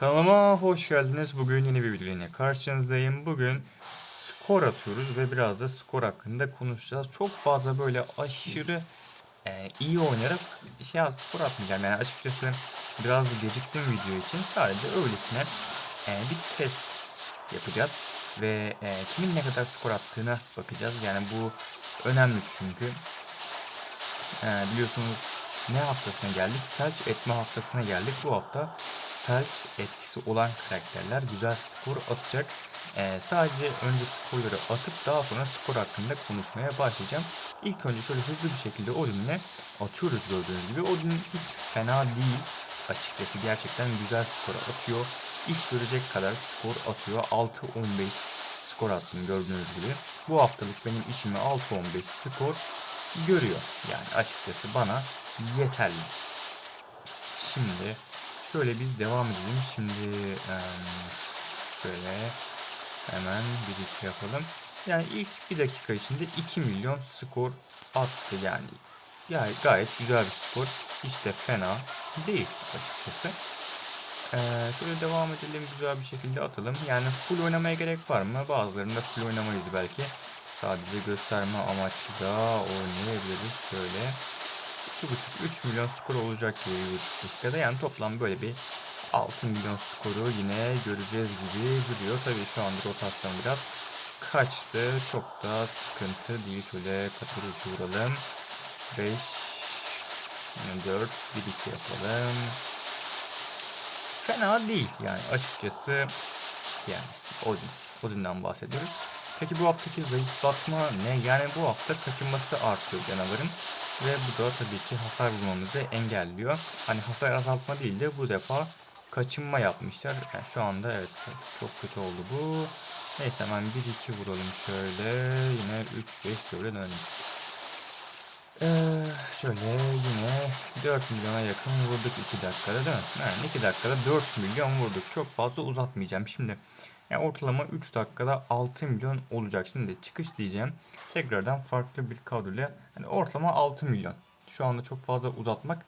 Kanalıma hoş geldiniz. Bugün yeni bir video ile karşınızdayım. Bugün skor atıyoruz ve biraz da skor hakkında konuşacağız. Çok fazla böyle aşırı e, iyi oynayarak şey skor atmayacağım. Yani açıkçası biraz geciktim video için. Sadece öylesine e, bir test yapacağız. Ve e, kimin ne kadar skor attığına bakacağız. Yani bu önemli çünkü. E, biliyorsunuz ne haftasına geldik? Felç etme haftasına geldik. Bu hafta felç etkisi olan karakterler güzel skor atacak. Ee, sadece önce skorları atıp daha sonra skor hakkında konuşmaya başlayacağım. İlk önce şöyle hızlı bir şekilde Odin'le atıyoruz gördüğünüz gibi. Odin hiç fena değil. Açıkçası gerçekten güzel skor atıyor. İş görecek kadar skor atıyor. 6-15 skor attım gördüğünüz gibi. Bu haftalık benim işimi 6-15 skor görüyor. Yani açıkçası bana yeterli. Şimdi şöyle biz devam edelim. Şimdi şöyle hemen bir iki yapalım. Yani ilk bir dakika içinde 2 milyon skor attı yani. Yani gayet güzel bir skor. Hiç de fena değil açıkçası. Şöyle devam edelim güzel bir şekilde atalım. Yani full oynamaya gerek var mı? Bazılarında full oynamayız belki. Sadece gösterme amaçlı da oynayabiliriz. Şöyle 2,5-3 milyon skor olacak gibi bir dakikada. Yani toplam böyle bir 6 milyon skoru yine göreceğiz gibi duruyor. Tabii şu anda rotasyon biraz kaçtı. Çok da sıkıntı değil. Şöyle kategori vuralım. 5 4 1 2 yapalım. Fena değil yani açıkçası yani Odin. Odin'den bahsediyoruz. Peki bu haftaki zayıflatma ne? Yani bu hafta kaçınması artıyor canavarın. Ve bu da tabii ki hasar vurmamızı engelliyor. Hani hasar azaltma değil de bu defa kaçınma yapmışlar. Yani şu anda evet çok kötü oldu bu. Neyse hemen 1-2 vuralım şöyle. Yine 3-5 böyle dönelim. Ee, şöyle yine 4 milyona yakın vurduk 2 dakikada değil mi? Yani 2 dakikada 4 milyon vurduk. Çok fazla uzatmayacağım. Şimdi yani ortalama 3 dakikada 6 milyon olacak. Şimdi çıkış diyeceğim. Tekrardan farklı bir kadroyla hani ortalama 6 milyon. Şu anda çok fazla uzatmak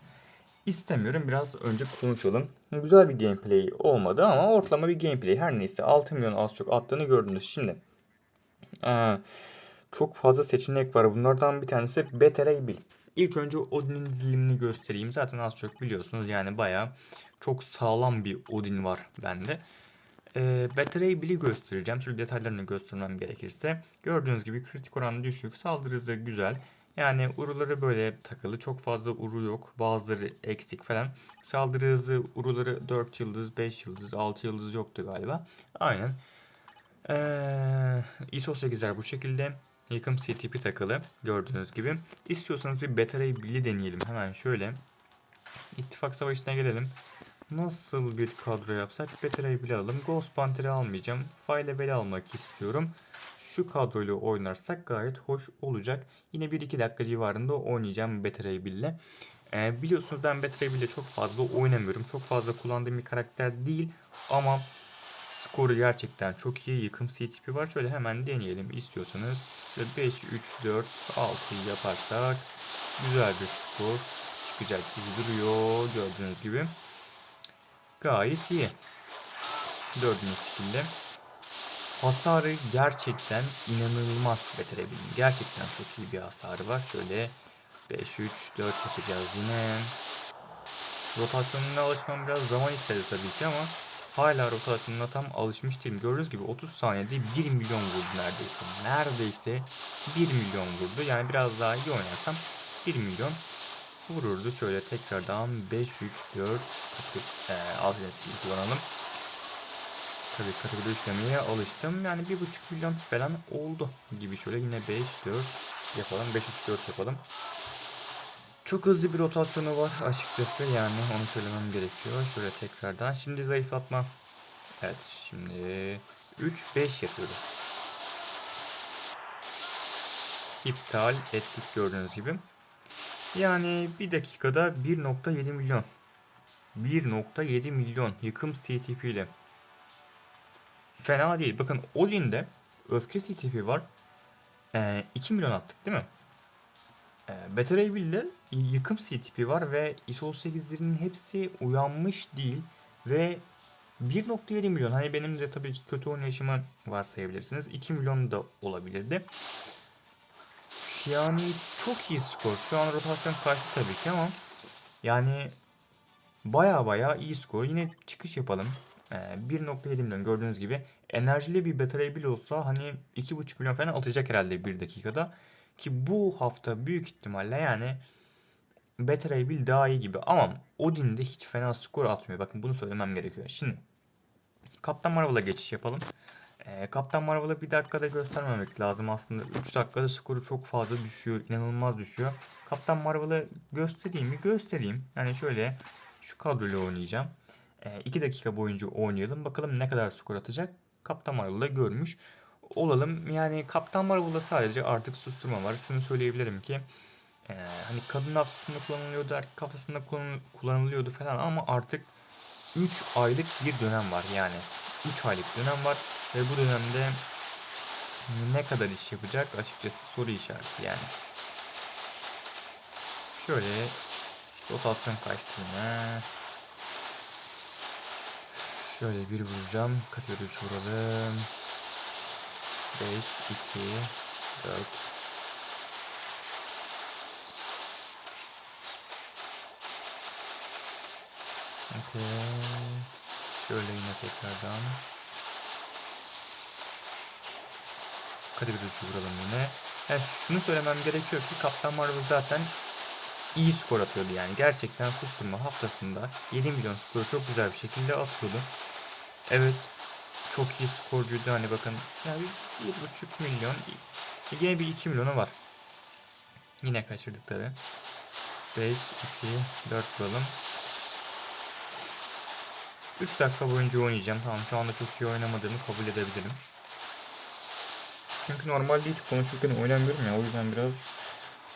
istemiyorum. Biraz önce konuşalım. Güzel bir gameplay olmadı ama ortalama bir gameplay. Her neyse 6 milyon az çok attığını gördünüz. Şimdi ee, çok fazla seçenek var. Bunlardan bir tanesi Better Bil. İlk önce Odin'in dizilimini göstereyim. Zaten az çok biliyorsunuz. Yani baya çok sağlam bir Odin var bende. E, Battery Bill'i göstereceğim. Şöyle detaylarını göstermem gerekirse. Gördüğünüz gibi kritik oranı düşük. Saldırı hızı güzel. Yani uruları böyle takılı. Çok fazla uru yok. Bazıları eksik falan. Saldırı hızı uruları 4 yıldız, 5 yıldız, 6 yıldız yoktu galiba. Aynen. Ee, ISO 8'ler bu şekilde. Yıkım CTP takılı. Gördüğünüz gibi. İstiyorsanız bir Battery Bill'i deneyelim. Hemen şöyle. İttifak savaşına gelelim. Nasıl bir kadro yapsak? Better'ı bile alalım. Ghost Panther'i almayacağım. File bile almak istiyorum. Şu kadroyla oynarsak gayet hoş olacak. Yine 1-2 dakika civarında oynayacağım Better'ı bile. Ee, biliyorsunuz ben Better'ı bile çok fazla oynamıyorum. Çok fazla kullandığım bir karakter değil. Ama skoru gerçekten çok iyi. Yıkım CTP var. Şöyle hemen deneyelim istiyorsanız. 5, 3, 4, 6'yı yaparsak güzel bir skor çıkacak gibi duruyor. Gördüğünüz gibi. Gayet iyi. Dördüncü skill'de. Hasarı gerçekten inanılmaz betirebilirim. Gerçekten çok iyi bir hasarı var. Şöyle 5, 3, 4 yapacağız yine. Rotasyonuna alışmam biraz zaman istedi tabii ki ama hala rotasyonuna tam alışmış değilim. Gördüğünüz gibi 30 saniyede 1 milyon vurdu neredeyse. Neredeyse 1 milyon vurdu. Yani biraz daha iyi oynarsam 1 milyon vururdu. Şöyle tekrardan 5 3 4 e, skill kullanalım. Tabii kategori işlemeye alıştım. Yani 1.5 milyon falan oldu gibi şöyle yine 5 4 yapalım. 5 3 4 yapalım. Çok hızlı bir rotasyonu var açıkçası yani onu söylemem gerekiyor. Şöyle tekrardan şimdi zayıflatma. Evet şimdi 3 5 yapıyoruz. İptal ettik gördüğünüz gibi. Yani bir dakikada 1.7 milyon. 1.7 milyon yıkım CTP ile. Fena değil. Bakın Olin'de öfke CTP var. Ee, 2 milyon attık değil mi? Ee, Better Evil'de yıkım CTP var ve ISO 8'lerin hepsi uyanmış değil ve 1.7 milyon hani benim de tabii ki kötü oynayışımı varsayabilirsiniz. 2 milyon da olabilirdi. Yani çok iyi skor. Şu an rotasyon karşı tabii ki ama yani baya baya iyi skor. Yine çıkış yapalım. Ee, 1.7 milyon gördüğünüz gibi enerjili bir batarya bile olsa hani 2.5 milyon falan atacak herhalde bir dakikada. Ki bu hafta büyük ihtimalle yani Battery Bill daha iyi gibi ama Odin de hiç fena skor atmıyor. Bakın bunu söylemem gerekiyor. Şimdi Kaptan Marvel'a geçiş yapalım. Ee, Kaptan Marvel'a bir dakikada göstermemek lazım aslında. 3 dakikada skoru çok fazla düşüyor. inanılmaz düşüyor. Kaptan Marvel'ı göstereyim mi? Göstereyim. Yani şöyle şu kadroyla oynayacağım. 2 dakika boyunca oynayalım. Bakalım ne kadar skor atacak. Kaptan Marvel'da görmüş olalım. Yani Kaptan Marvel'da sadece artık susturma var. Şunu söyleyebilirim ki ee, hani kadın haftasında kullanılıyordu, erkek haftasında kullan- kullanılıyordu falan ama artık 3 aylık bir dönem var yani. 3 aylık dönem var ve bu dönemde ne kadar iş yapacak açıkçası soru işareti yani. Şöyle rotasyon kaçtığına şöyle bir vuracağım. Kategori 3 vuralım. 5, 2, 4, Okey. Şöyle yine tekrardan. Kategori 3'ü vuralım yine. Yani şunu söylemem gerekiyor ki Kaptan Marvel zaten iyi skor atıyordu yani. Gerçekten susturma haftasında 7 milyon skoru çok güzel bir şekilde atıyordu. Evet çok iyi skorcuydu hani bakın. Yani 1,5 milyon yine bir 2 milyonu var. Yine kaçırdıkları. 5, 2, 4 vuralım. 3 dakika boyunca oynayacağım. Tamam şu anda çok iyi oynamadığımı kabul edebilirim. Çünkü normalde hiç konuşurken oynamıyorum ya. O yüzden biraz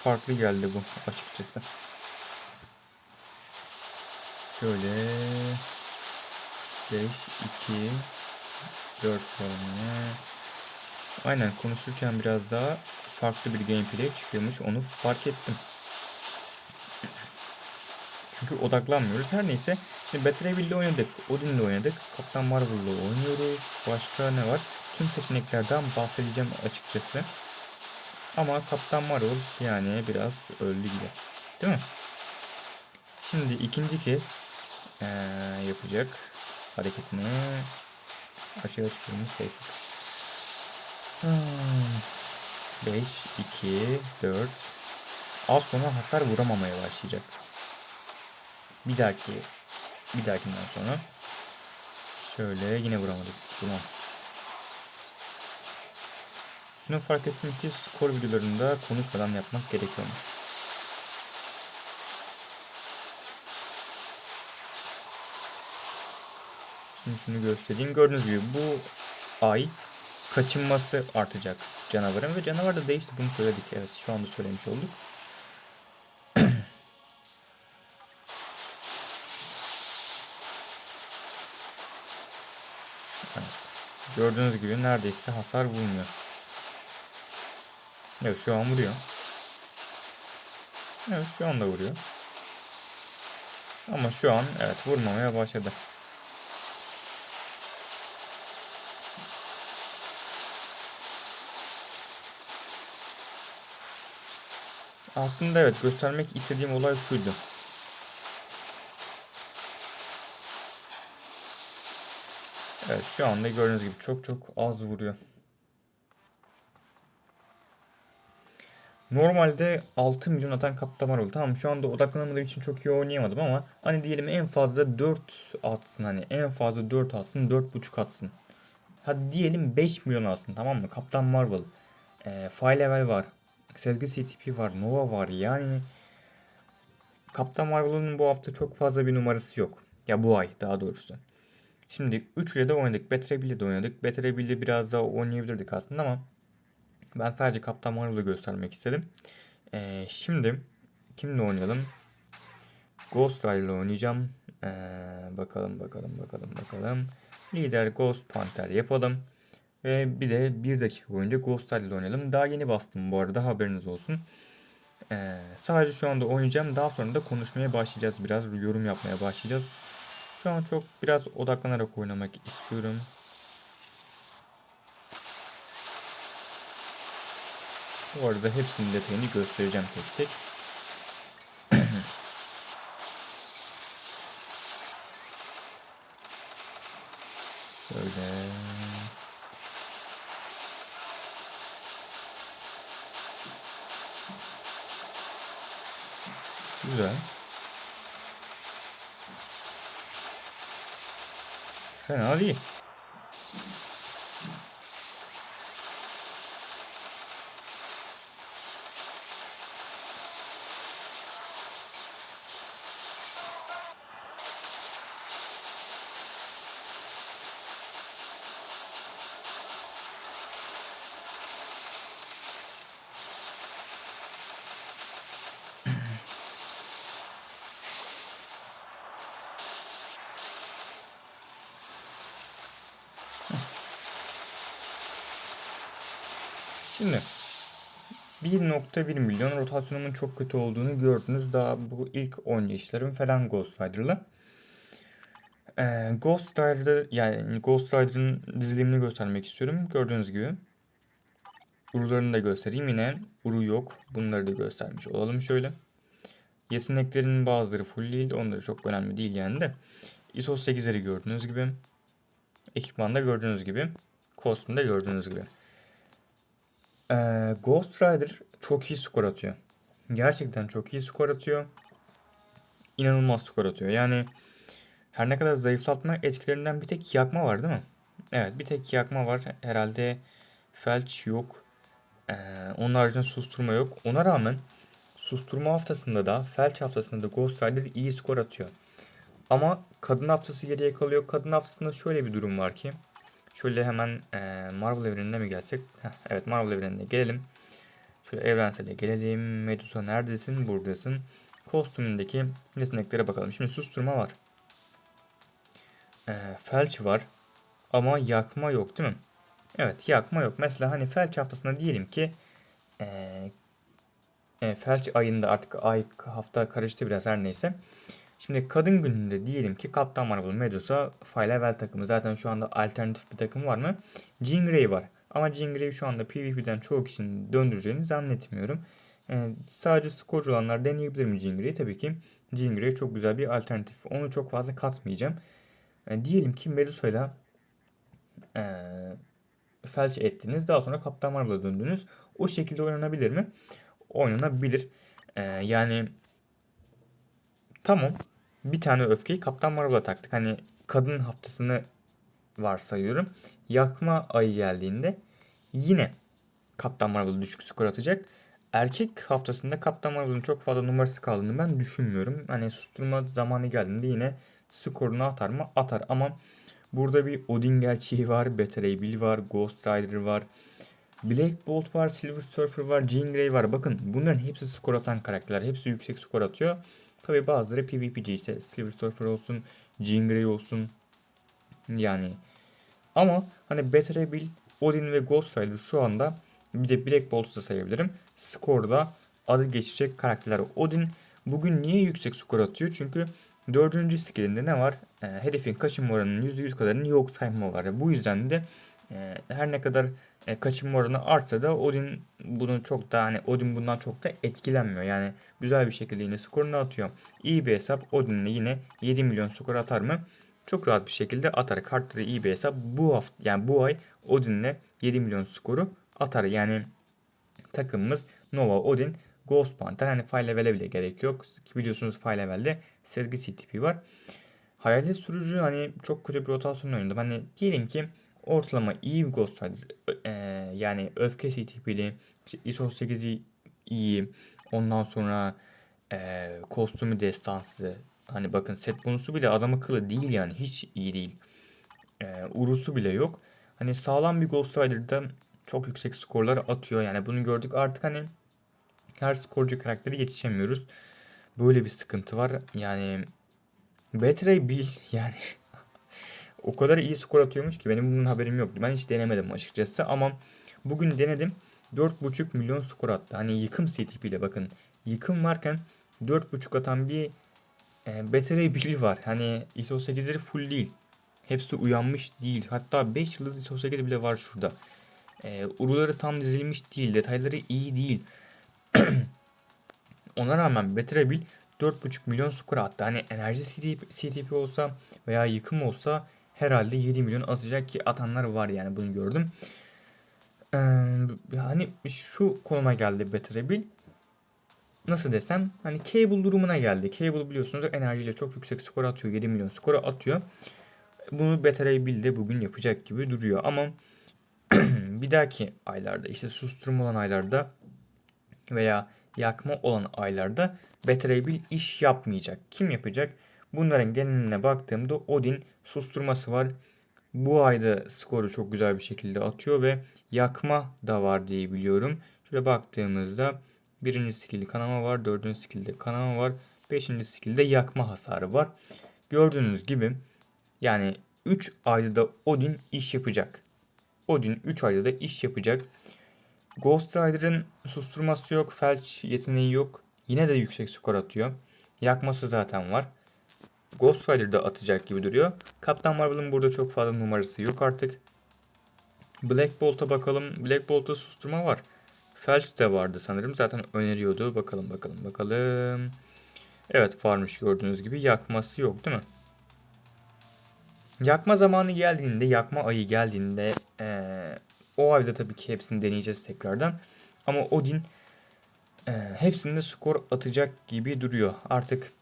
farklı geldi bu açıkçası. Şöyle 5, 2, 4 falan. Aynen konuşurken biraz daha farklı bir gameplay çıkıyormuş. Onu fark ettim. Çünkü odaklanmıyoruz. Her neyse. Şimdi Battle ile oynadık. Odin'le oynadık. Kaptan Marvel'la oynuyoruz. Başka ne var? Tüm seçeneklerden bahsedeceğim açıkçası. Ama Kaptan Marvel yani biraz öldü gibi. Değil mi? Şimdi ikinci kez ee, yapacak hareketini aşağı çıkıyormuş safe. Hmm. 5, 2, 4 Az sonra hasar vuramamaya başlayacak. Bir dahaki bir dahakinden sonra şöyle yine vuramadık. Tamam. Şunu fark ettim ki skor videolarında konuşmadan yapmak gerekiyormuş. Şimdi şunu göstereyim. Gördüğünüz gibi bu ay kaçınması artacak canavarın ve canavar da değişti bunu söyledik. Evet şu anda söylemiş olduk. Evet. Gördüğünüz gibi neredeyse hasar vurmuyor. Evet şu an vuruyor. Evet şu anda vuruyor. Ama şu an evet vurmamaya başladı. Aslında evet göstermek istediğim olay şuydu. Evet şu anda gördüğünüz gibi çok çok az vuruyor. Normalde 6 milyon atan Kaptan Marvel. Tamam şu anda odaklanamadığım için çok iyi oynayamadım ama hani diyelim en fazla 4 atsın hani en fazla 4 atsın 4.5 atsın. Hadi diyelim 5 milyon alsın tamam mı? Kaptan Marvel. E, Fire Level var. Sezgi CTP var. Nova var. Yani Kaptan Marvel'ın bu hafta çok fazla bir numarası yok. Ya bu ay daha doğrusu. Şimdi 3 ile de oynadık. Betrebil ile de oynadık. Betrebil ile biraz daha oynayabilirdik aslında ama ben sadece Kaptan Marvel'ı göstermek istedim. Ee, şimdi kimle oynayalım? Ghost Rider oynayacağım. Ee, bakalım bakalım bakalım bakalım. Lider Ghost Panther yapalım. Ve bir de bir dakika boyunca Ghost Rider oynayalım. Daha yeni bastım bu arada haberiniz olsun. Ee, sadece şu anda oynayacağım. Daha sonra da konuşmaya başlayacağız biraz. Yorum yapmaya başlayacağız. Şu an çok biraz odaklanarak oynamak istiyorum. Bu arada hepsinin detayını göstereceğim tek tek. Şöyle. Güzel. Fena değil. Şimdi 1.1 milyon rotasyonumun çok kötü olduğunu gördünüz. Daha bu ilk oynayışlarım falan Ghost Rider'la. Ee, Ghost Rider'ı yani Ghost Rider'ın dizilimini göstermek istiyorum. Gördüğünüz gibi. Urularını da göstereyim. Yine uru yok. Bunları da göstermiş olalım şöyle. Yeteneklerin bazıları full değil. Onları çok önemli değil yani de. ISO 8'leri gördüğünüz gibi. Ekipmanda gördüğünüz gibi. Kostümde gördüğünüz gibi. Ee, Ghost Rider çok iyi skor atıyor. Gerçekten çok iyi skor atıyor. İnanılmaz skor atıyor. Yani her ne kadar zayıflatma etkilerinden bir tek yakma var değil mi? Evet bir tek yakma var. Herhalde felç yok. Ee, onun haricinde susturma yok. Ona rağmen susturma haftasında da felç haftasında da Ghost Rider iyi skor atıyor. Ama kadın haftası geriye kalıyor. Kadın haftasında şöyle bir durum var ki. Şöyle hemen e, Marvel evrenine mi gelsek? Heh, evet Marvel evrenine gelelim. Şöyle evrensele gelelim. Medusa neredesin? Buradasın. Kostümündeki yeteneklere bakalım. Şimdi susturma var. E, felç var. Ama yakma yok değil mi? Evet yakma yok. Mesela hani felç haftasında diyelim ki e, e, felç ayında artık ay hafta karıştı biraz her neyse. Şimdi kadın gününde diyelim ki Kaptan Marvel, Medusa, Fire Level takımı. Zaten şu anda alternatif bir takım var mı? Jean Grey var. Ama Jean Grey şu anda PvP'den çoğu kişinin döndüreceğini zannetmiyorum. Ee, sadece skorcu olanlar deneyebilir mi Jean Grey'i? Tabii ki Jean Grey çok güzel bir alternatif. Onu çok fazla katmayacağım. Ee, diyelim ki Medusa'yla ee, felç ettiniz. Daha sonra Kaptan Marvel'a döndünüz. O şekilde oynanabilir mi? Oynanabilir. Ee, yani Tamam. Bir tane öfkeyi Kaptan Marvel'a taktık. Hani kadın haftasını varsayıyorum. Yakma ayı geldiğinde yine Kaptan Marvel düşük skor atacak. Erkek haftasında Kaptan Marvel'ın çok fazla numarası kaldığını ben düşünmüyorum. Hani susturma zamanı geldiğinde yine skorunu atar mı? Atar ama burada bir Odin gerçeği var, Better Bill var, Ghost Rider var. Black Bolt var, Silver Surfer var, Jean Grey var. Bakın bunların hepsi skor atan karakterler. Hepsi yüksek skor atıyor. Tabi bazıları PvP'ci işte Silver Surfer olsun, Jean Grey olsun. Yani ama hani Better Bill, Odin ve Ghost Rider şu anda bir de Black Bolt'u da sayabilirim. Skorda adı geçecek karakterler. Odin bugün niye yüksek skor atıyor? Çünkü dördüncü skillinde ne var? E, hedefin kaçınma oranının %100 kadarını yok sayma var. Bu yüzden de her ne kadar e, kaçınma oranı artsa da Odin bunu çok da hani Odin bundan çok da etkilenmiyor. Yani güzel bir şekilde yine skorunu atıyor. İyi bir hesap Odin'le yine 7 milyon skor atar mı? Çok rahat bir şekilde atar. Kartları iyi bir hesap. Bu hafta yani bu ay Odin'le 7 milyon skoru atar. Yani takımımız Nova, Odin, Ghost Panther. Hani file level'e bile gerek yok. Biliyorsunuz file level'de Sezgi CTP var. Hayalet sürücü hani çok kötü bir rotasyon oynadı. Hani diyelim ki ortalama iyi bir Ghost Rider e, yani öfke CTP'li işte ISO 8'i iyi ondan sonra e, kostümü destansı hani bakın set bonusu bile adam akıllı değil yani hiç iyi değil. E, urusu bile yok. Hani sağlam bir Ghost Rider'da çok yüksek skorlar atıyor. Yani bunu gördük. Artık hani her skorcu karakteri geçişemiyoruz böyle bir sıkıntı var. Yani Betray Bill yani o kadar iyi skor atıyormuş ki benim bunun haberim yoktu. Ben hiç denemedim açıkçası ama bugün denedim. 4.5 milyon skor attı. Hani yıkım CTP ile bakın. Yıkım varken 4.5 atan bir e, Battery Bill var. Hani ISO 8'leri full değil. Hepsi uyanmış değil. Hatta 5 yıldız ISO 8 bile var şurada. E, uruları tam dizilmiş değil. Detayları iyi değil. Ona rağmen Battery Bill 4.5 milyon skor attı. Hani enerji CTP, CTP olsa veya yıkım olsa herhalde 7 milyon atacak ki atanlar var yani bunu gördüm. Ee, hani şu konuma geldi Battery Bill. Nasıl desem hani Cable durumuna geldi. Cable biliyorsunuz enerjiyle çok yüksek skor atıyor. 7 milyon skora atıyor. Bunu Battery Bill de bugün yapacak gibi duruyor ama bir dahaki aylarda işte susturma olan aylarda veya yakma olan aylarda Battery Bill iş yapmayacak. Kim yapacak? Bunların geneline baktığımda Odin susturması var. Bu ayda skoru çok güzel bir şekilde atıyor ve yakma da var diye biliyorum. Şöyle baktığımızda birinci skillde kanama var, dördüncü skillde kanama var, beşinci skillde yakma hasarı var. Gördüğünüz gibi yani 3 ayda da Odin iş yapacak. Odin 3 ayda da iş yapacak. Ghost Rider'ın susturması yok, felç yeteneği yok. Yine de yüksek skor atıyor. Yakması zaten var. Ghost Rider'da atacak gibi duruyor. Kaptan Marvel'ın burada çok fazla numarası yok artık. Black Bolt'a bakalım. Black Bolt'ta susturma var. Felç de vardı sanırım. Zaten öneriyordu. Bakalım bakalım bakalım. Evet varmış gördüğünüz gibi. Yakması yok değil mi? Yakma zamanı geldiğinde, yakma ayı geldiğinde ee, o ayda tabii ki hepsini deneyeceğiz tekrardan. Ama Odin e, hepsinde skor atacak gibi duruyor. Artık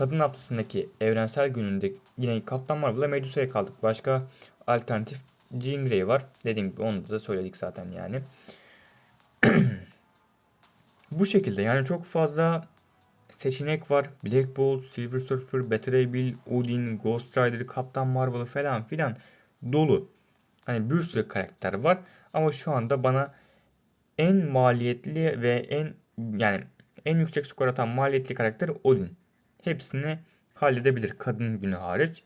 kadın haftasındaki evrensel gününde yine Kaptan Marvel'la Medusa'ya kaldık. Başka alternatif Jean Grey var. Dediğim gibi onu da söyledik zaten yani. Bu şekilde yani çok fazla seçenek var. Black Bolt, Silver Surfer, Battery Bill, Odin, Ghost Rider, Kaptan Marvel falan filan dolu. Hani bir sürü karakter var. Ama şu anda bana en maliyetli ve en yani en yüksek skor atan maliyetli karakter Odin. Hepsini halledebilir kadın günü hariç.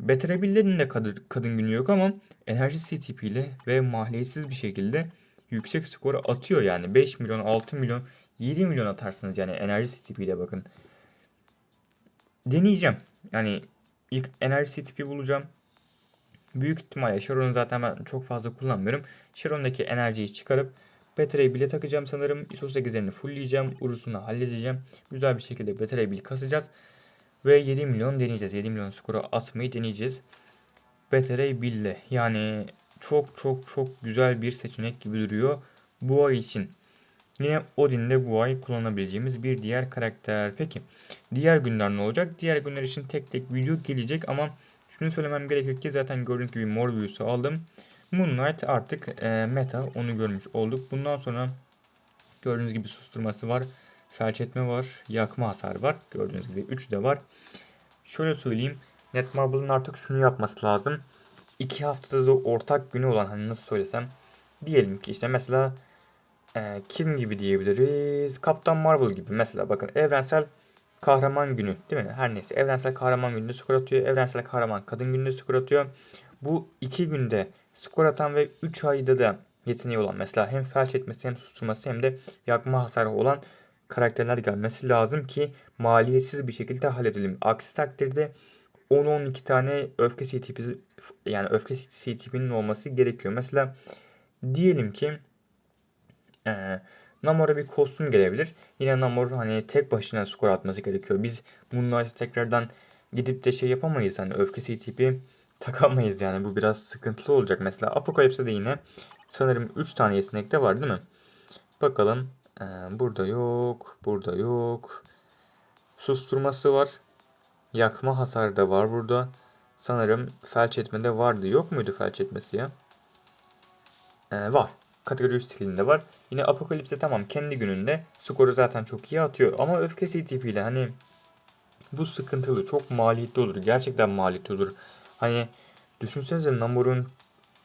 Betirebillerin de kadın, kadın günü yok ama enerji CTP ile ve maliyetsiz bir şekilde yüksek skoru atıyor yani 5 milyon 6 milyon 7 milyon atarsınız yani enerji CTP ile bakın. Deneyeceğim. Yani ilk enerji CTP bulacağım. Büyük ihtimalle Sharon'u zaten ben çok fazla kullanmıyorum. Sharon'daki enerjiyi çıkarıp Betray bile takacağım sanırım. ISO 8'lerini fullleyeceğim. Urusunu halledeceğim. Güzel bir şekilde Betray bil kasacağız. Ve 7 milyon deneyeceğiz. 7 milyon skoru atmayı deneyeceğiz. Betray Bill'le. Yani çok çok çok güzel bir seçenek gibi duruyor bu ay için. Yine Odin'de bu ay kullanabileceğimiz bir diğer karakter. Peki diğer günler ne olacak? Diğer günler için tek tek video gelecek ama şunu söylemem gerekir ki zaten gördüğünüz gibi Morbius'u aldım. Moonlight artık e, meta onu görmüş olduk. Bundan sonra gördüğünüz gibi susturması var. Felç etme var. Yakma hasar var. Gördüğünüz gibi 3 de var. Şöyle söyleyeyim. Netmarble'ın artık şunu yapması lazım. 2 haftada da ortak günü olan hani nasıl söylesem. Diyelim ki işte mesela e, kim gibi diyebiliriz? Kaptan Marvel gibi mesela bakın evrensel kahraman günü değil mi? Her neyse evrensel kahraman gününde skor atıyor. Evrensel kahraman kadın gününde skor atıyor. Bu iki günde skor atan ve 3 ayda da yeteneği olan mesela hem felç etmesi hem susturması hem de yakma hasarı olan karakterler gelmesi lazım ki maliyetsiz bir şekilde halledelim. Aksi takdirde 10-12 tane öfke CTP yani öfke CTP'nin olması gerekiyor. Mesela diyelim ki ee, Namor'a bir kostüm gelebilir. Yine Namor hani tek başına skor atması gerekiyor. Biz Moonlight'ı tekrardan gidip de şey yapamayız. Hani öfke CTP takamayız yani. Bu biraz sıkıntılı olacak. Mesela Apocalypse'de de yine sanırım 3 tane yetenek de var değil mi? Bakalım. Ee, burada yok. Burada yok. Susturması var. Yakma hasarı da var burada. Sanırım felç etmede vardı. Yok muydu felç etmesi ya? Ee, var. Kategori 3 skillinde var. Yine Apocalypse tamam kendi gününde skoru zaten çok iyi atıyor. Ama öfke CTP ile hani bu sıkıntılı. Çok maliyetli olur. Gerçekten maliyetli olur. Hani düşünsenize Namor'un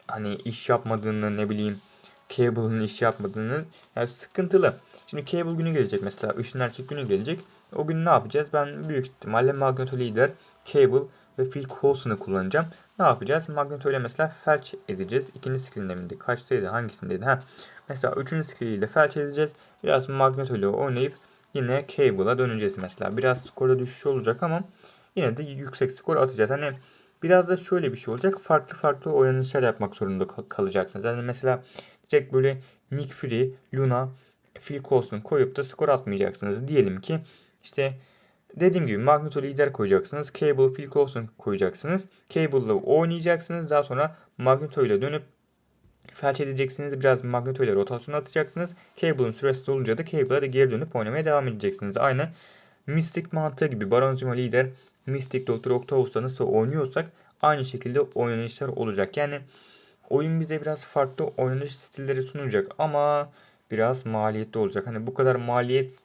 hani iş yapmadığını ne bileyim Cable'ın iş yapmadığını yani sıkıntılı. Şimdi Cable günü gelecek mesela. Işın erkek günü gelecek. O gün ne yapacağız? Ben büyük ihtimalle Magneto Leader, Cable ve Phil Coulson'ı kullanacağım. Ne yapacağız? Magneto ile mesela felç edeceğiz. İkinci skillinde miydi? Kaçtaydı? Hangisindeydi? Ha. Mesela üçüncü skill ile felç edeceğiz. Biraz Magneto ile oynayıp yine Cable'a döneceğiz mesela. Biraz skorda düşüş olacak ama yine de yüksek skor atacağız. Hani biraz da şöyle bir şey olacak. Farklı farklı oynanışlar yapmak zorunda kal- kalacaksınız. Yani mesela direkt böyle Nick Fury, Luna, Phil Coulson koyup da skor atmayacaksınız. Diyelim ki işte dediğim gibi Magneto lider koyacaksınız. Cable, Phil Coulson koyacaksınız. Cable'la oynayacaksınız. Daha sonra Magneto ile dönüp felç edeceksiniz. Biraz Magneto ile rotasyon atacaksınız. Cable'ın süresi dolunca da Cable'a da geri dönüp oynamaya devam edeceksiniz. Aynı Mystic mantığı gibi Baron Zemo lider Mystic Doctor Octavus'ta nasıl oynuyorsak aynı şekilde oynanışlar olacak. Yani oyun bize biraz farklı oynanış stilleri sunacak ama biraz maliyetli olacak. Hani bu kadar maliyet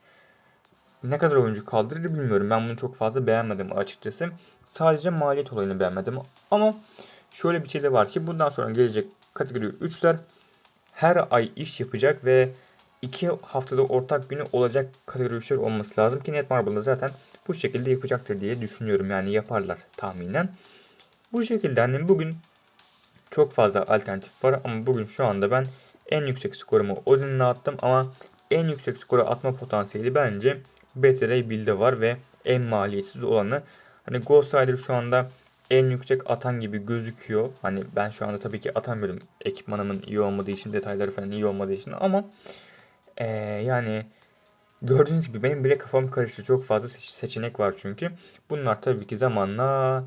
ne kadar oyuncu kaldırır bilmiyorum. Ben bunu çok fazla beğenmedim açıkçası. Sadece maliyet olayını beğenmedim. Ama şöyle bir şey de var ki bundan sonra gelecek kategori 3'ler her ay iş yapacak ve 2 haftada ortak günü olacak kategori 3'ler olması lazım ki Netmarble'da zaten bu şekilde yapacaktır diye düşünüyorum. Yani yaparlar tahminen. Bu şekilde hani bugün çok fazla alternatif var ama bugün şu anda ben en yüksek skorumu Odin'le attım ama en yüksek skoru atma potansiyeli bence BTR Build'de var ve en maliyetsiz olanı. Hani Ghost Rider şu anda en yüksek atan gibi gözüküyor. Hani ben şu anda tabii ki atamıyorum ekipmanımın iyi olmadığı için, detayları falan iyi olmadığı için ama eee, yani gördüğünüz gibi benim bile kafam karıştı. Çok fazla seç- seçenek var çünkü. Bunlar tabii ki zamanla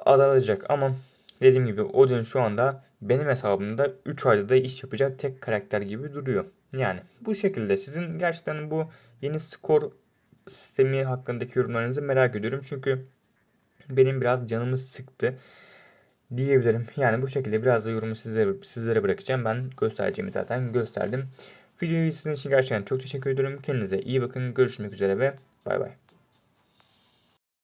azalacak ama dediğim gibi Odin şu anda benim hesabımda 3 ayda da iş yapacak tek karakter gibi duruyor. Yani bu şekilde sizin gerçekten bu yeni skor sistemi hakkındaki yorumlarınızı merak ediyorum. Çünkü benim biraz canımı sıktı diyebilirim. Yani bu şekilde biraz da yorumu sizlere, sizlere bırakacağım. Ben göstereceğimi zaten gösterdim. Videoyu izlediğiniz için gerçekten çok teşekkür ederim. Kendinize iyi bakın. Görüşmek üzere ve bay bay.